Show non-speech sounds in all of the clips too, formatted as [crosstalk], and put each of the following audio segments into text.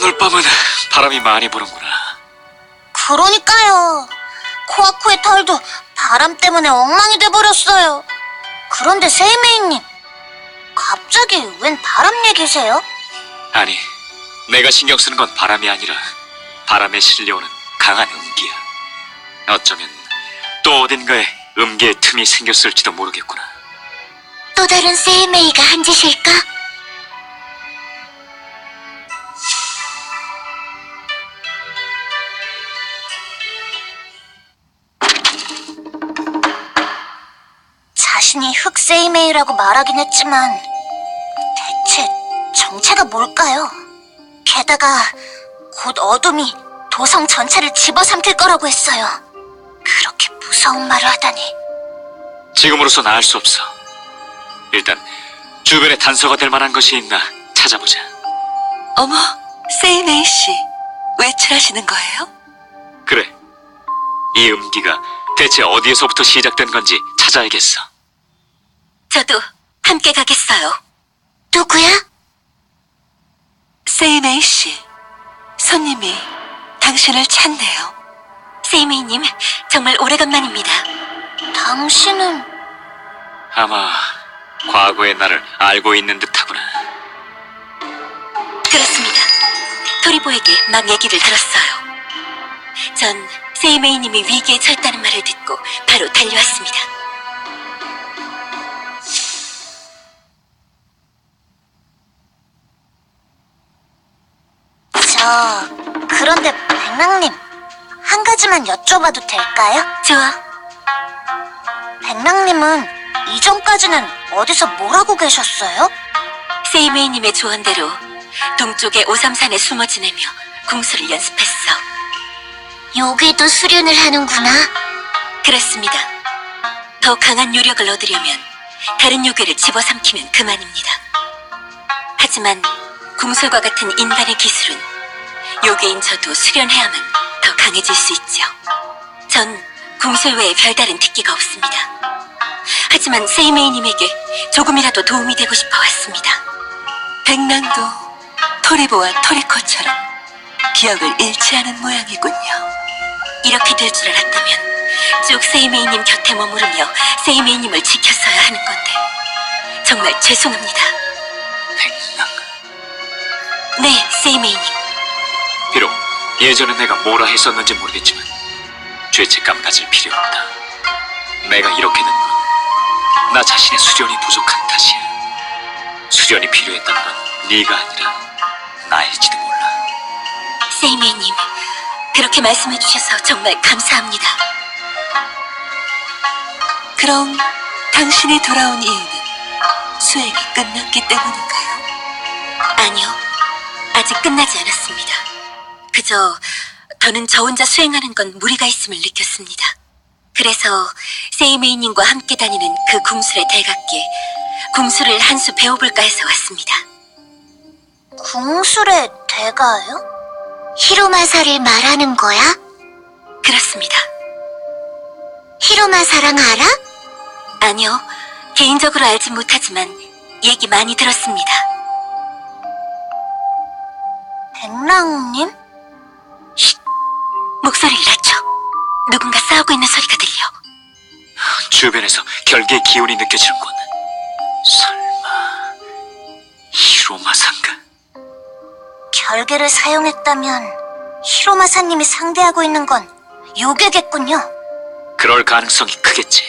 오늘 밤은 바람이 많이 부는구나. 그러니까요. 코아코의 털도 바람 때문에 엉망이 돼버렸어요. 그런데 세이메이님, 갑자기 웬 바람 얘기세요? 아니, 내가 신경 쓰는 건 바람이 아니라 바람에 실려오는 강한 음기야. 어쩌면 또 어딘가에 음기의 틈이 생겼을지도 모르겠구나. 또 다른 세이메이가 한 짓일까? 자신이 흑세이메이라고 말하긴 했지만 대체 정체가 뭘까요? 게다가 곧 어둠이 도성 전체를 집어삼킬 거라고 했어요. 그렇게 무서운 말을 하다니. 지금으로선 알수 없어. 일단 주변에 단서가 될 만한 것이 있나 찾아보자. 어머, 세이메이 씨, 외출하시는 거예요? 그래. 이 음기가 대체 어디에서부터 시작된 건지 찾아야겠어. 저도 함께 가겠어요. 누구야? 세이메이 씨, 손님이 당신을 찾네요. 세이메이님, 정말 오래간만입니다. 당신은 아마 과거의 나를 알고 있는 듯하구나. 그렇습니다. 토리보에게 막 얘기를 들었어요. 전 세이메이님이 위기에 처했다는 말을 듣고 바로 달려왔습니다. 저 그런데 백랑님 한 가지만 여쭤봐도 될까요? 좋아, 백랑님은 이전까지는 어디서 뭘 하고 계셨어요? 세이메이님의 조언대로 동쪽의 오삼산에 숨어 지내며 궁수를 연습했어. 여기도 수련을 하는구나. 그렇습니다. 더 강한 요력을 얻으려면 다른 요괴를 집어삼키면 그만입니다. 하지만 궁술과 같은 인간의 기술은 요괴인 저도 수련해야만 더 강해질 수 있죠. 전 궁술 외에 별다른 특기가 없습니다. 하지만 세이메이님에게 조금이라도 도움이 되고 싶어 왔습니다. 백난도 토리보와 토리코처럼 기억을 잃지 않은 모양이군요. 이렇게 될 줄 알았다면 쭉 세이메이님 곁에 머무르며 세이메이님을 지켰어야 하는 건데 정말 죄송합니다. 백랑. 네, 세이메이님. 예전에 내가 뭐라 했었는지 모르겠지만 죄책감 가질 필요 없다. 내가 이렇게 된 건 나 자신의 수련이 부족한 탓이야. 수련이 필요했던 건 네가 아니라 나일지도 몰라. 세이메이님, 그렇게 말씀해 주셔서 정말 감사합니다. 그럼 당신이 돌아온 이유는 수행이 끝났기 때문인가요? 아니요, 아직 끝나지 않았습니다. 그저 더는 저 혼자 수행하는 건 무리가 있음을 느꼈습니다. 그래서 세이메이님과 함께 다니는 그 궁술의 대각기에 궁술을 한 수 배워볼까 해서 왔습니다. 궁술의 대가요? 히로마사를 말하는 거야? 그렇습니다. 히로마사랑 알아? 아니요, 개인적으로 알진 못하지만 얘기 많이 들었습니다. 백랑님? 목소리를 낮춰. 누군가 싸우고 있는 소리가 들려. 주변에서 결계의 기운이 느껴지는군. 설마 히로마상가? 결계를 사용했다면 히로마사님이 상대하고 있는 건 요괴겠군요. 그럴 가능성이 크겠지.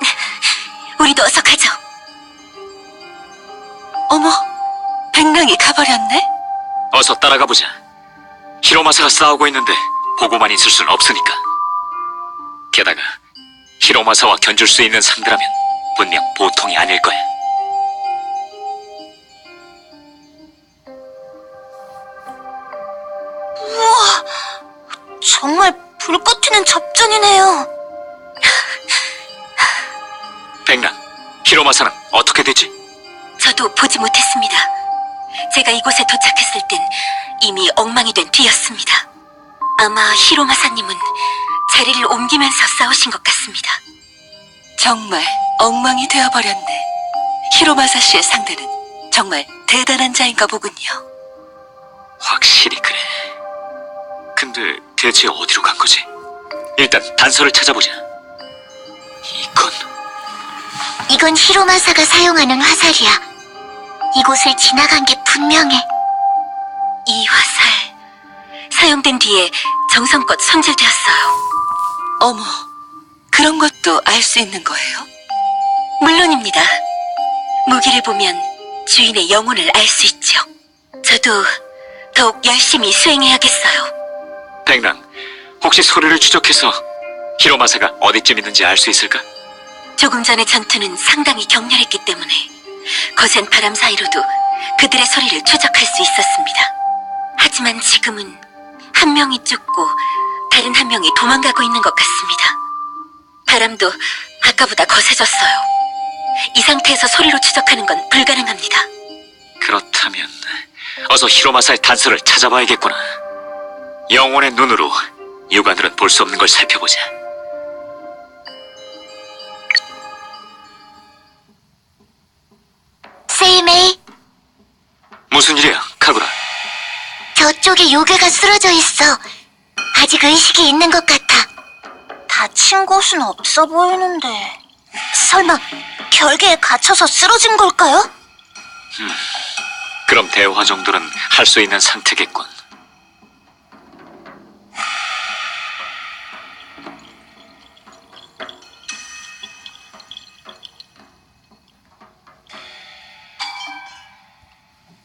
[laughs] 우리도 어서 가죠. 어머, 백랑이 가버렸네? 어서 따라가 보자. 히로마사가 싸우고 있는데 보고만 있을 순 없으니까. 게다가 히로마사와 견줄 수 있는 상대라면 분명 보통이 아닐 거야. 정말 불꽃 튀는 접전이네요. 백랑, 히로마사는 어떻게 되지? 저도 보지 못했습니다. 제가 이곳에 도착했을 땐 이미 엉망이 된 뒤였습니다. 아마 히로마사님은 자리를 옮기면서 싸우신 것 같습니다. 정말 엉망이 되어버렸네. 히로마사 씨의 상대는 정말 대단한 자인가 보군요. 확실히 그래. 근데 대체 어디로 간 거지? 일단 단서를 찾아보자. 이건 이건 히로마사가 사용하는 화살이야. 이곳을 지나간 게 분명해. 이 화살 사용된 뒤에 정성껏 손질되었어요. 어머, 그런 것도 알 수 있는 거예요? 물론입니다. 무기를 보면 주인의 영혼을 알 수 있죠. 저도 더욱 열심히 수행해야겠어요. 백랑, 혹시 소리를 추적해서 히로마사가 어디쯤 있는지 알 수 있을까? 조금 전의 전투는 상당히 격렬했기 때문에 거센 바람 사이로도 그들의 소리를 추적할 수 있었습니다. 하지만 지금은 한 명이 쫓고 다른 한 명이 도망가고 있는 것 같습니다. 바람도 아까보다 거세졌어요. 이 상태에서 소리로 추적하는 건 불가능합니다. 그렇다면 어서 히로마사의 단서를 찾아봐야겠구나. 영혼의 눈으로 육안으로는 볼수 없는 걸 살펴보자. 세이메이, 무슨 일이야? 저쪽에 요괴가 쓰러져 있어. 아직 의식이 있는 것 같아. 다친 곳은 없어 보이는데. 설마 결계에 갇혀서 쓰러진 걸까요? 그럼 대화 정도는 할 수 있는 상태겠군.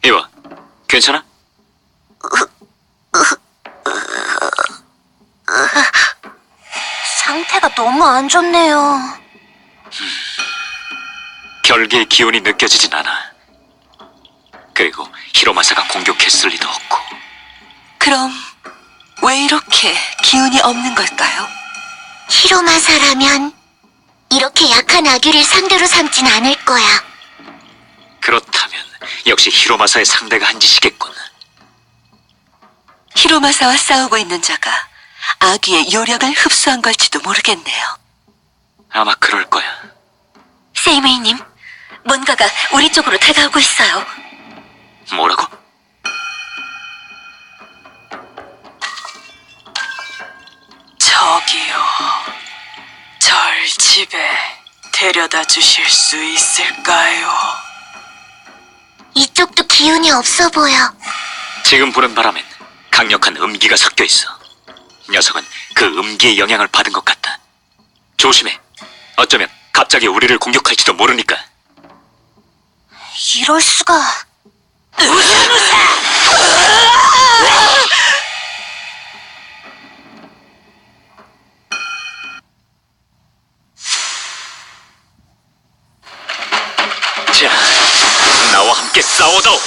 이와, 괜찮아? 상태가 너무 안 좋네요. 결계의 기운이 느껴지진 않아. 그리고 히로마사가 공격했을 리도 없고. 그럼 왜 이렇게 기운이 없는 걸까요? 히로마사라면 이렇게 약한 아기를 상대로 삼진 않을 거야. 그렇다면 역시 히로마사의 상대가 한 짓이겠군. 히로마사와 싸우고 있는 자가 아기의 요력을 흡수한 걸지도 모르겠네요. 아마 그럴 거야. 세이메이님, 뭔가가 우리 쪽으로 다가오고 있어요. 뭐라고? 저기요. 절 집에 데려다 주실 수 있을까요? 이쪽도 기운이 없어 보여. 지금 부는 바람엔 강력한 음기가 섞여 있어. 녀석은 그 음기의 영향을 받은 것 같다. 조심해. 어쩌면 갑자기 우리를 공격할지도 모르니까. 이럴 수가. 자, 나와 함께 싸워다오.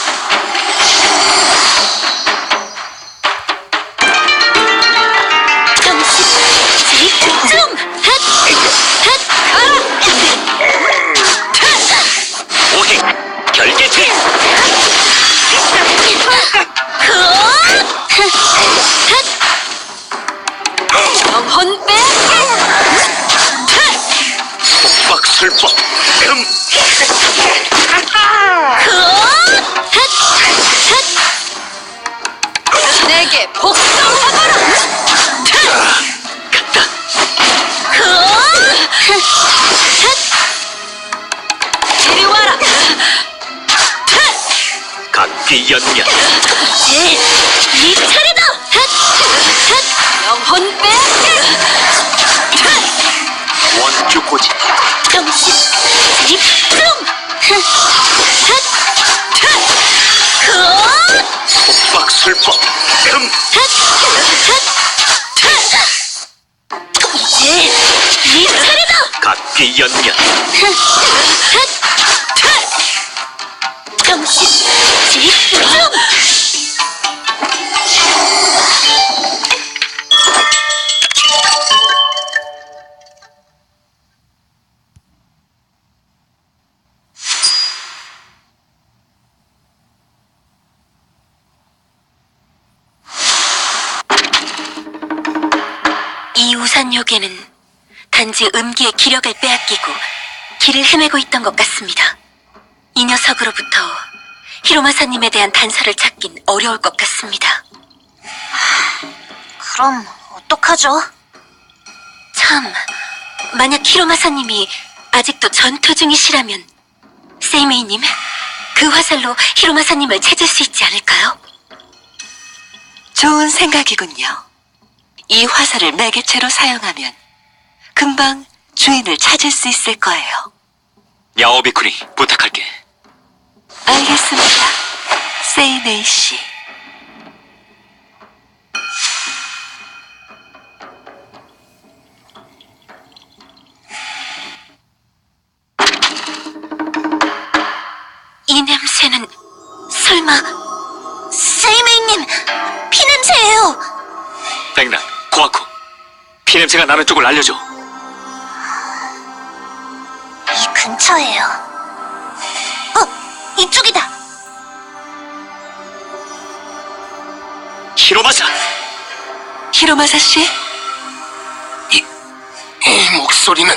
원주 고지. 정신 집중! 박술법. 이 우산 요괴는 단지 음기의 기력을 빼앗기고 길을 헤매고 있던 것 같습니다. 이 녀석으로부터 히로마사님에 대한 단서를 찾긴 어려울 것 같습니다. 그럼 어떡하죠? 참, 만약 히로마사님이 아직도 전투 중이시라면 세이메이님, 그 화살로 히로마사님을 찾을 수 있지 않을까요? 좋은 생각이군요. 이 화살을 매개체로 사용하면 금방 주인을 찾을 수 있을 거예요. 야오비쿠니 부탁할게. 알겠습니다. 세이메이 씨. 이 냄새는 설마 세이메이님, 피냄새예요. 백남, 코아쿠. 피냄새가 나는 쪽을 알려줘. 이 근처예요. 어, 이쪽이다. 히로마사! 히로마사 씨? 이 목소리는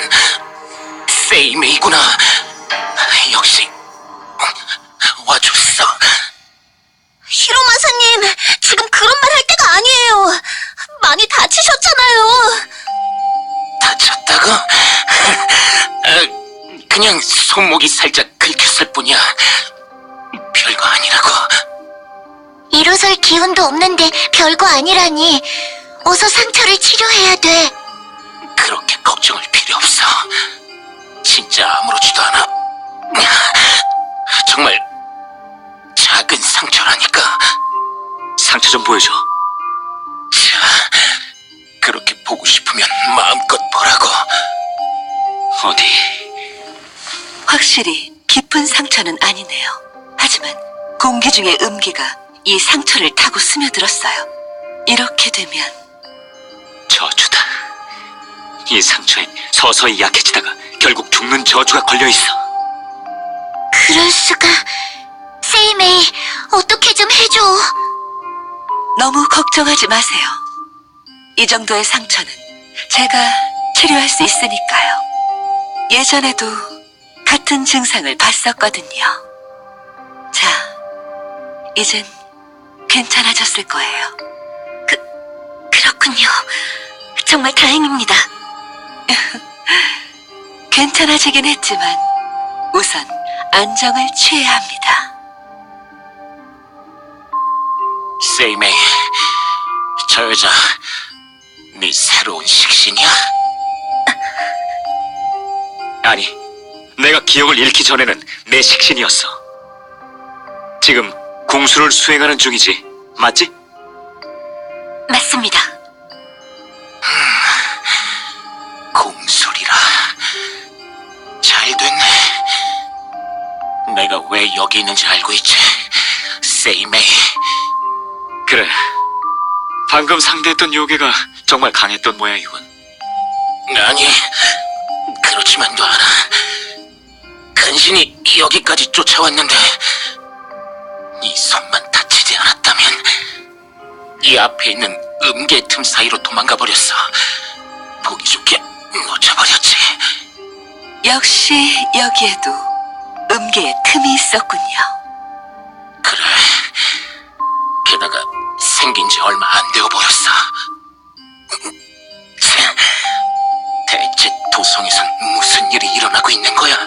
세이메이구나. 목이 살짝 긁혔을 뿐이야. 별거 아니라고. 일어설 기운도 없는데 별거 아니라니. 어서 상처를 치료해야 돼. 그렇게 걱정할 필요 없어. 진짜 아무렇지도 않아. 정말 작은 상처라니까. 상처 좀 보여줘. 자, 그렇게 보고 싶으면 마음껏 보라고. 어디? 확실히 깊은 상처는 아니네요. 하지만 공기 중의 음기가 이 상처를 타고 스며들었어요. 이렇게 되면 저주다. 이 상처에 서서히 약해지다가 결국 죽는 저주가 걸려 있어. 그럴 수가. 세이메이, 어떻게 좀 해줘. 너무 걱정하지 마세요. 이 정도의 상처는 제가 치료할 수 있으니까요. 예전에도 같은 증상을 봤었거든요. 자, 이젠 괜찮아졌을 거예요. 그, 그렇군요. 정말 다행입니다. [laughs] 괜찮아지긴 했지만 우선 안정을 취해야 합니다. 세이메이, 저 여자, 네 새로운 식신이야? 아니, 내가 기억을 잃기 전에는 내 식신이었어. 지금 궁수를 수행하는 중이지, 맞지? 맞습니다. 공소리라. 잘 됐네. 내가 왜 여기 있는지 알고 있지? 세이메이, 그래. 방금 상대했던 요괴가 정말 강했던 모양이군. 아니, 그렇지만도 않아. 간신히 여기까지 쫓아왔는데, 이 손만 다치지 않았다면, 이 앞에 있는 음계 틈 사이로 도망가 버렸어. 보기 좋게 놓쳐버렸지. 역시 여기에도 음계의 틈이 있었군요. 그래. 게다가 생긴 지 얼마 안 되어. 참, 대체 도성에선 무슨 일이 일어나고 있는 거야?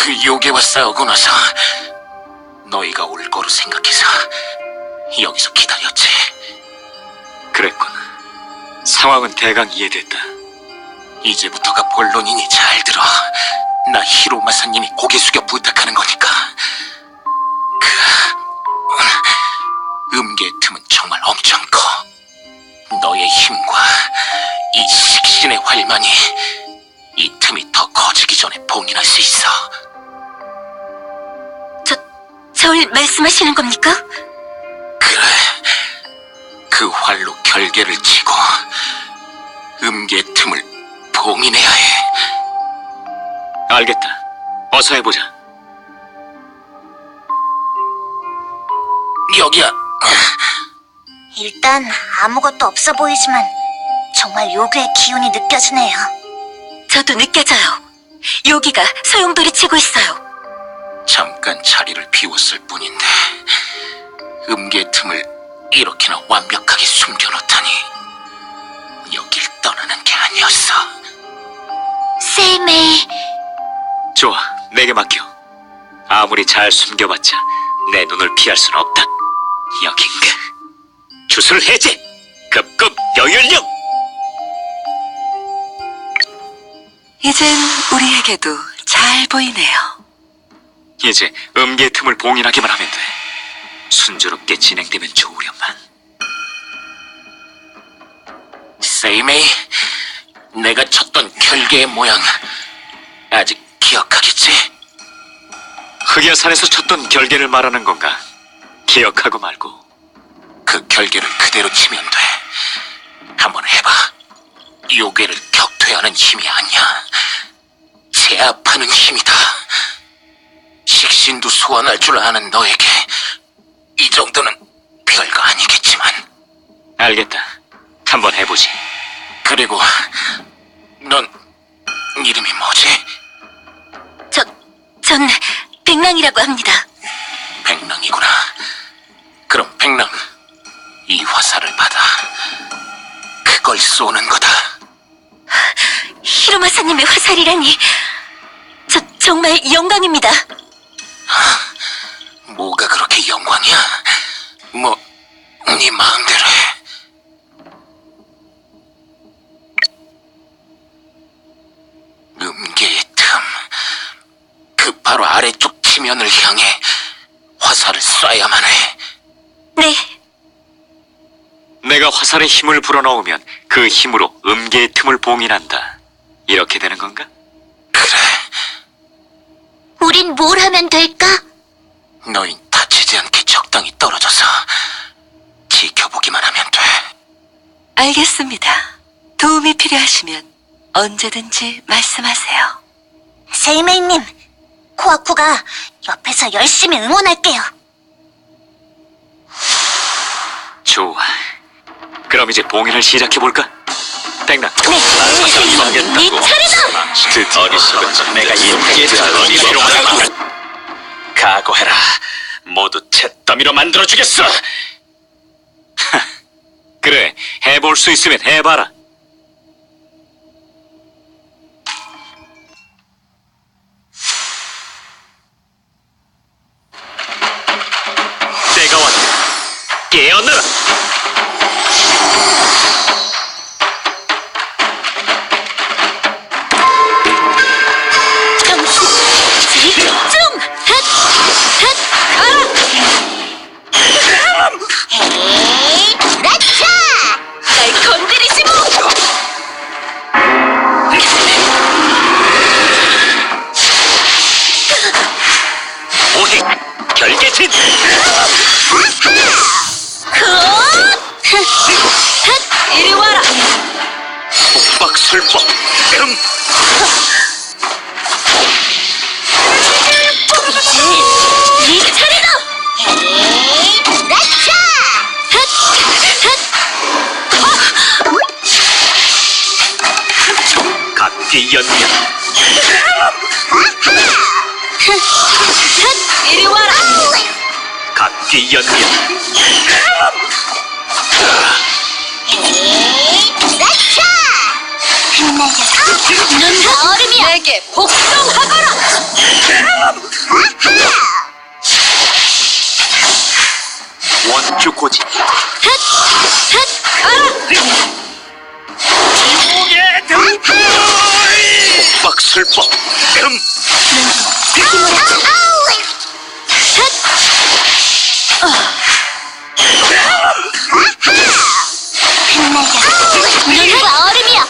그 요괴와 싸우고 나서 너희가 올 거로 생각해서 여기서 기다렸지. 그랬군. 상황은 대강 이해됐다. 이제부터가 본론이니 잘 들어. 나 히로마사님이 고개 숙여 부탁하는 거니까. 그 음계의 틈은 정말 엄청 커. 너의 힘과 이 식신의 활만이 이 틈이 더 커지기 전에 봉인할 수 있어. 저, 절 말씀하시는 겁니까? 그래. 그 활로 결계를 치고 음계의 틈을 봉인해야 해. 알겠다. 어서 해보자. 여기야. 일단 아무것도 없어 보이지만 정말 요괴의 기운이 느껴지네요. 저도 느껴져요. 여기가 소용돌이 치고 있어요. 잠깐 자리를 비웠을 뿐인데 음계 틈을 이렇게나 완벽하게 숨겨놓다니 여길 떠나는 게 아니었어. 세이메이, 좋아, 내게 맡겨. 아무리 잘 숨겨봤자 내 눈을 피할 순 없다. 여긴가. 주술 해제! 급급 여윤령! 이젠 우리에게도 잘 보이네요. 이제 음계 틈을 봉인하기만 하면 돼. 순조롭게 진행되면 좋으련만. 세이메이, 내가 쳤던 결계의 모양 아직 기억하겠지? 흑야산에서 쳤던 결계를 말하는 건가? 기억하고 말고. 그 결계를 그대로 치면 돼. 한번 해봐. 요괴를 격퇴하는 힘이 아니야. 제압하는 힘이다. 식신도 소환할 줄 아는 너에게 이 정도는 별거 아니겠지만. 알겠다. 한번 해보지. 그리고 넌 이름이 뭐지? 저, 전 백랑이라고 합니다. 백랑이구나. 그럼 백랑, 이 화살을 받아. 그걸 쏘는 거다. 히로마사님의 화살이라니. 저 정말 영광입니다. 뭐가 그렇게 영광이야? 뭐, 네 마음대로 해. 음계의 틈. 그 바로 아래쪽 지면을 향해 화살을 쏴야만 해. 네, 내가 화살의 힘을 불어넣으면 그 힘으로 음계의 틈을 봉인한다. 이렇게 되는 건가? 그래, 우린 뭘 하면 될까? 너희 다치지 않게 적당히 떨어져서 지켜보기만 하면 돼. 알겠습니다. 도움이 필요하시면 언제든지 말씀하세요. 세이메이님, 코아쿠가 옆에서 열심히 응원할게요. 좋아. 그럼 이제 봉인을 시작해볼까? 땡나. 네, 네 차례다! 드디어 어리석은 내가 이렇게 어리로 각오해라. 모두 잿더미로 만들어주겠어. [laughs] 그래, 해볼 수 있으면 해봐라. 결계진. 이리 와라! 박술법. 음. 네 차례다! 각기 연명. 흩날려서 눈다 얼음이야! 내게 복종하거라! 원주 고지. 박술법. 음. 빛나자. 눈과 얼음이여.